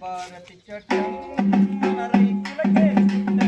Bharati Chattu Narai Kulake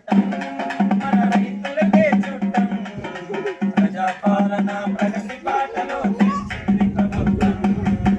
చుట్టం. మన రైతులకే చుట్టం. ప్రజాపాలన ప్రజా